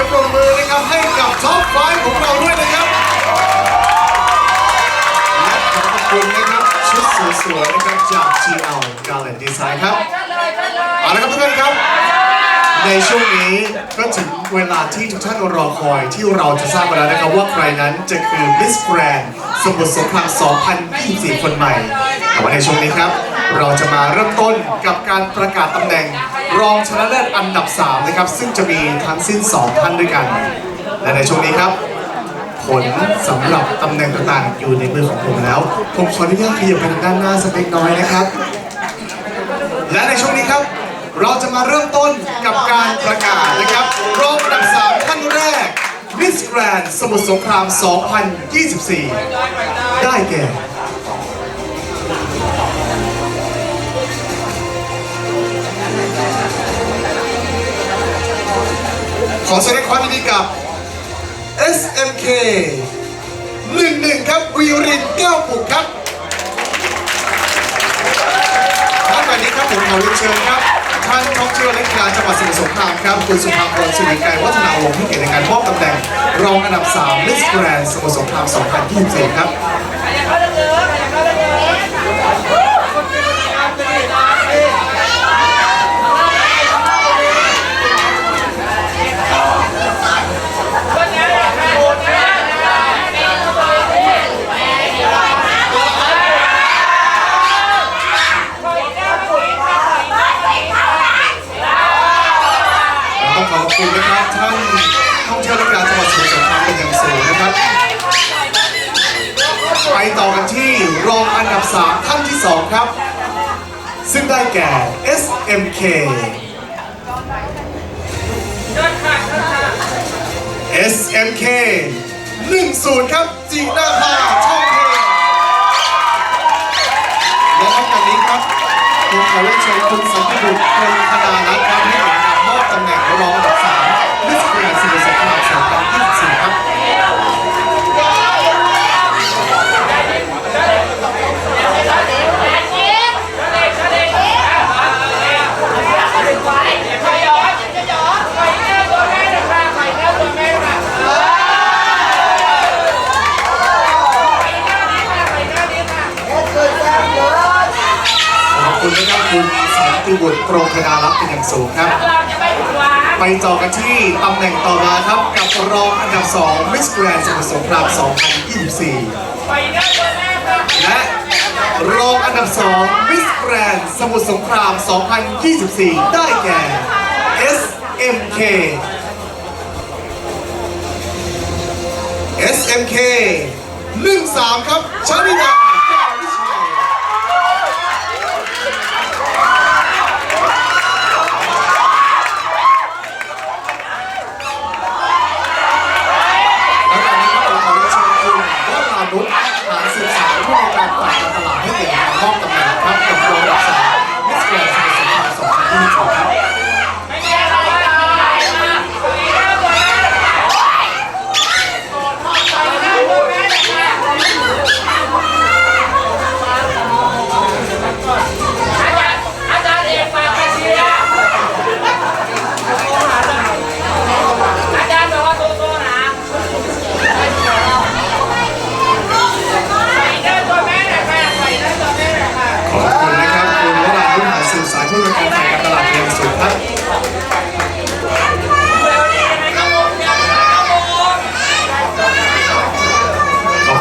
สียงปรบมือนะครับให้กับท็อปไฟของเราด้วยนะครับและขอขอบคุณนะครับชุดสวยๆนะครับจาก GL Garland Design ครับเอาละครับทุกท่านครับ ในช่วงนี้ก็ถึงเวลาที่ทุกท่านรอคอยที่เราจะทราบกันแล้วนะครับว่าใครนั้นจะคือ Miss Grand สมุทรสงคราม 2024 คนใหม่ แต่ว่าในช่วงนี้ครับ เราจะมาเริ่มต้นกับการประกาศตำแหน่ง รองชนะเลิศอันดับ 3 นะครับ ซึ่งจะมีทั้งสิ้น 2 ท่านด้วยกัน และในช่วงนี้ครับ ผลสำหรับตำแหน่งต่างๆ อยู่ในมือของผมแล้ว ผมขออนุญาตขยับไปทางด้านหน้าสักเล็กน้อยนะครับ และในช่วงนี้ครับ Miss Grand สมุทรสงคราม 2024 ได้แก่ขอแสดงความยินดีกับ SMK 11 ครับวีรินแก้วปุกครับท่านวันนี้ครับผมขอเรียนเชิญครับ ท่านท่องเที่ยวและกีฬาจังหวัดสมุทรสงครามครับคุณสุภาพรสิริไกรวัฒนาวงศ์ที่เกียรติในการมอบตำแหน่ง รองอันดับ3 Miss Grand สมุทรสงคราม 2024 ครับ ต้องขอขอบคุณนะครับท่านท่องเที่ยวและกีฬาจังหวัดสมุทรสงครามเป็นอย่างสูงนะครับ ไปต่อกันที่รองอันดับ 3 ท่านที่ 2 ครับ ซึ่งได้ แก่ SMK SMK 10 ครับจีน่าภาช่องเพและนอกจากนี้ครับผมขอเรียนเชิญคุณสันติบุตรพงคณารัตน์ครับให้เป็นการมอบตำแหน่งรองอันดับ3มิสแกรนด์สมุทรสงคราม2024ครั ติบุตรตรงคณารักษ์เป็นอย่างสูงครับ ไปต่อกันที่ตำแหน่งต่อมาครับ กับรองอันดับ2 Miss Grand สมุทรสงคราม 2024 และรองอันดับ2 Miss Grand สมุทรสงคราม 2024 ได้แก่ SMK SMK 13 ครับชาลิดา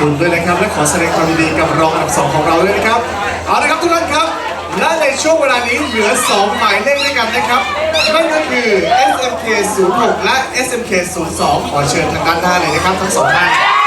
คุณด้วยนะครับ และขอแสดงความยินดีกับรองอันดับสองของเราด้วยนะครับ เอาละครับทุกท่านครับ และในช่วงเวลานี้เหลือ 2 หมายเลขด้วยกันนะครับนั่นก็คือ SMK 06และ SMK 02ขอเชิญทางด้านหน้าเลยนะครับ ทั้งสองท่าน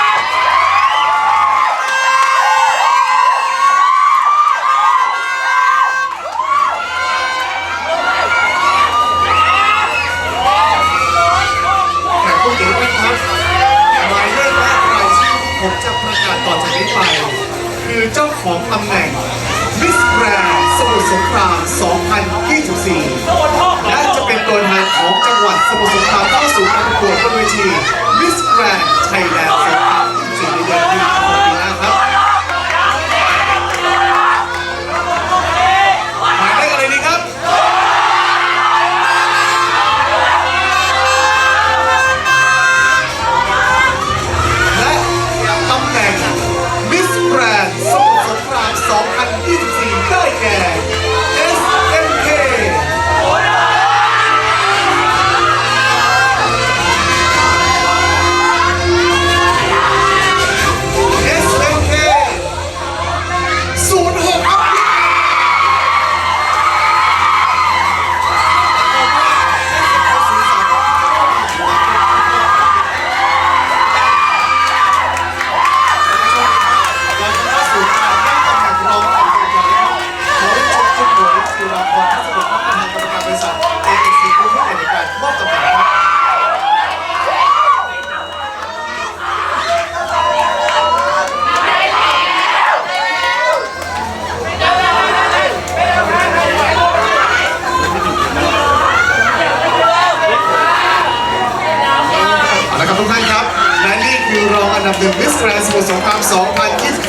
สมุทรสงครามเข้าสู่การประกวดบนเวที Miss Grand Thailand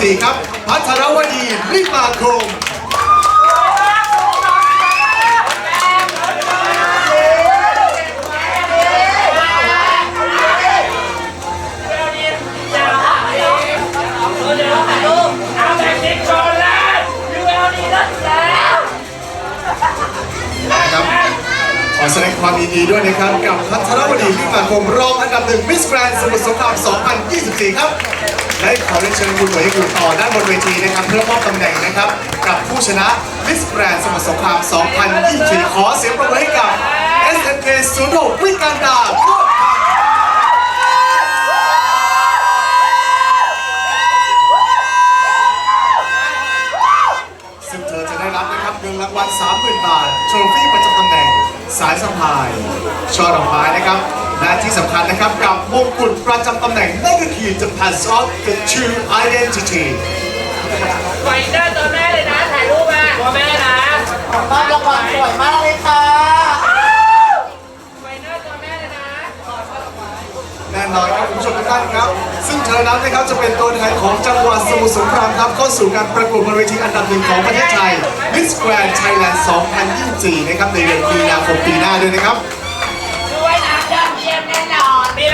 4 ครับ พัทรวดีริมาคมเอาแบบนี้ก่อนเลยดูเอาดีแล้วแล้วนะครับขอแสดงความยินดีด้วยนะครับ กับพัทรวดีริมานคมรองอันดับหนึ่งมิสแกรนด์สมุทรสงคราม 2024 ครับ และขอเรียนเชิญคุณหมวยอยู่ต่อด้านบนเวทีนะครับ เพื่อมอบตำแหน่งนะครับ กับผู้ชนะมิสแกรนด์สมุทรสงคราม 2024 ขอเสียงปรบมือให้กับ SMK 06วิการดาโคตรซึ่งเธอจะได้รับนะครับเงินรางวัล30,000 บาท โทรฟี่ประจำตำแหน่งสายสะพาย ช่อดอกไม้นะครับ และที่สำคัญนะครับกับมงกุฎประจำตำแหน่งนั่นก็คือ the pass of the true identity ไฟเดอร์ตัวแม่เลยนะ ถ่ายรูปมาตัวแม่นะบ้านรางวัลสวยมากเลยค่ะไฟเดอร์ตัวแม่เลยนะแน่นอนครับคุณผู้ชมทุกท่านครับ ซึ่งเธอนั้นนะครับจะเป็นตัวแทนของจังหวัดสมุทรสงครามครับเข้าสู่การประกวดบนเวทีอันดับหนึ่งของประเทศไทย Miss Grand Thailand 2024 นะครับในเดือนมีนาคมปีหน้าด้วยนะครับ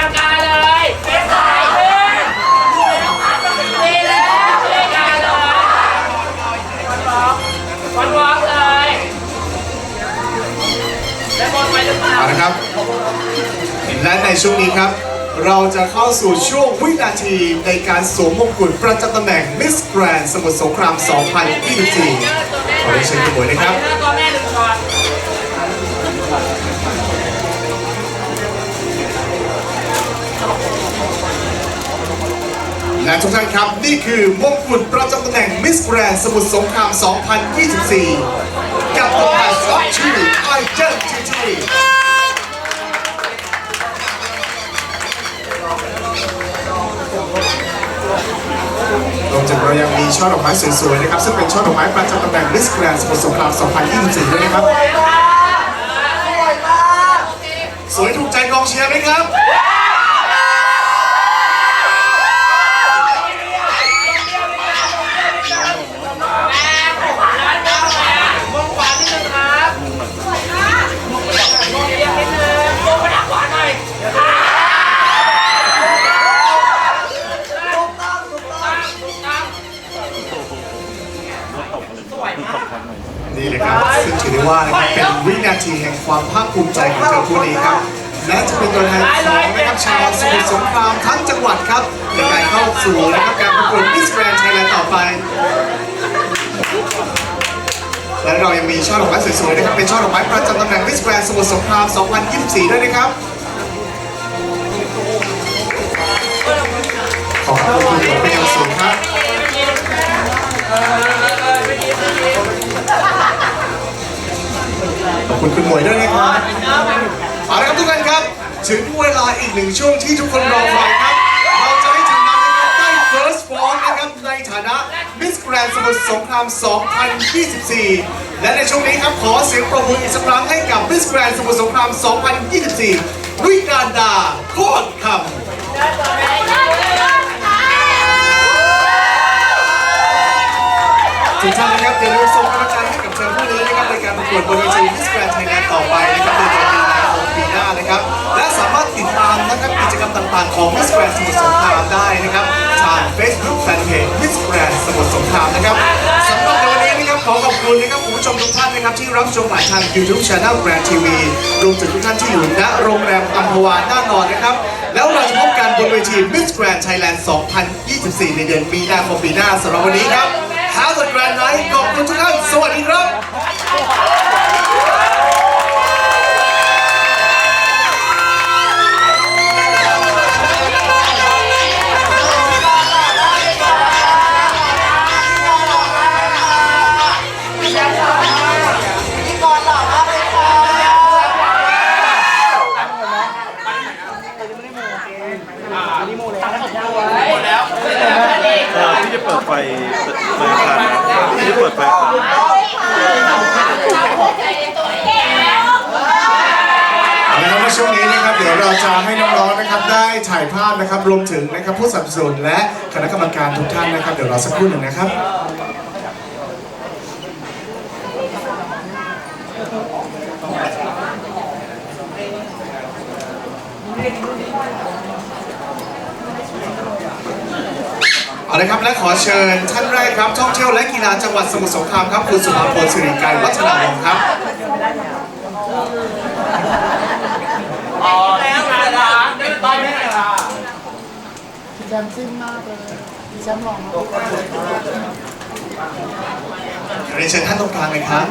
อนมีราเลยเป็นสายขึ้นมีแล้วมีราคาเลยวันวอล์กเลยแล้วบนไปหรือเปล่า เอาละครับและในช่วงนี้ครับ เราจะเข้าสู่ช่วงวินาทีในการสวมมงกุฎประจำตำแหน่ง Miss Grand สมุทรสงคราม 2024ขอเรียนเชิญคุณหมวยนะครับ ตัวแม่ และทุกท่านครับ นี่คือมงกุฎประจำตำแหน่ง Miss Grand สมุทรสงคราม 2024 กับตัวแทนของ True Identity รวมถึงเรายังมีช่อดอกไม้สวยๆนะครับ ซึ่งเป็นช่อดอกไม้ประจำตำแหน่ง Miss Grand สมุทรสงคราม 2024 ด้วยนะครับ สวยถูกใจกองเชียร์ไหมครับ ทีแห่งความภาคภูมิใจของเธอผู้นี้ครับ และจะเป็นตัวแทนของนะครับชาวสมุทรสงครามทั้งจังหวัดครับในการเข้าสู่นะครับการประกวด Miss Grand Thailand ต่อไป และเรายังมีช่อดอกไม้สวยๆนะครับเป็นช่อดอกไม้ประจำตำแหน่ง Miss Grand สมุทรสงคราม 2024 ด้วยนะครับขอบคุณคุณหมอเป็นอย่างสูงครับ คุณคุณหมวยด้วยนะครับเอาละครับทุกท่านครับ ถึงเวลาอีกหนึ่งช่วงที่ทุกคนรอคอยครับ เราจะให้ทีมงานนะครับได้ first fall นะครับในฐานะ Miss Grand สมุทรสงคราม 2024 และในช่วงนี้ครับขอเสียงปรบมืออีกสักครั้งให้กับ Miss Grand สมุทรสงคราม 2024วิการดาโคตรคำ ทุกท่านนะครับอย่าลืมส่งกำลังใจให้กับเธอผู้นี้นะครับในการประกวดบนเวที Miss Grand Thailand ต่อไปนะครับในเดือนมีนาคมปีหน้านะครับ และสามารถติดตามนะครับกิจกรรมต่างๆของ Miss Grand สมุทรสงครามได้นะครับทาง Facebook Fanpage Miss Grand สมุทรสงครามนะครับสำหรับในวันนี้นะครับขอขอบคุณนะครับคุณผู้ชมทุกท่านนะครับที่รับชมผ่านทาง YouTube Channel Grand TV รวมถึงทุกท่านที่อยู่ณโรงแรมอัมพวาน่านอนนะครับแล้วเราจะพบกันบนเวที Miss Grand Thailand 2024 ในเดือนมีนาคมปีหน้าสำหรับวันนี้ครับ Have a grand night ขอบคุณทุกท่านสวัสดีครับ ช่วงนี้นะครับเดี๋ยวเราจะให้น้องๆนะครับได้ถ่ายภาพนะครับรวมถึงนะครับผู้สนับสนุนและคณะกรรมการทุกท่านนะครับเดี๋ยวรอสักครู่หนึ่งนะครับเอาละครับและขอเชิญท่านแรกครับท่องเที่ยวและกีฬาจังหวัดสมุทรสงครามครับคุณสุภาพลสิริไกรวัฒนาวงศ์ครับ อ๋อแล้วเวล่ะตอนนี้ไงล่ะพี่แชมป์ซิ่งมากเลยพี่แชมป์หล่อมากเรียนเชิญท่านตรงกลางเลยครับ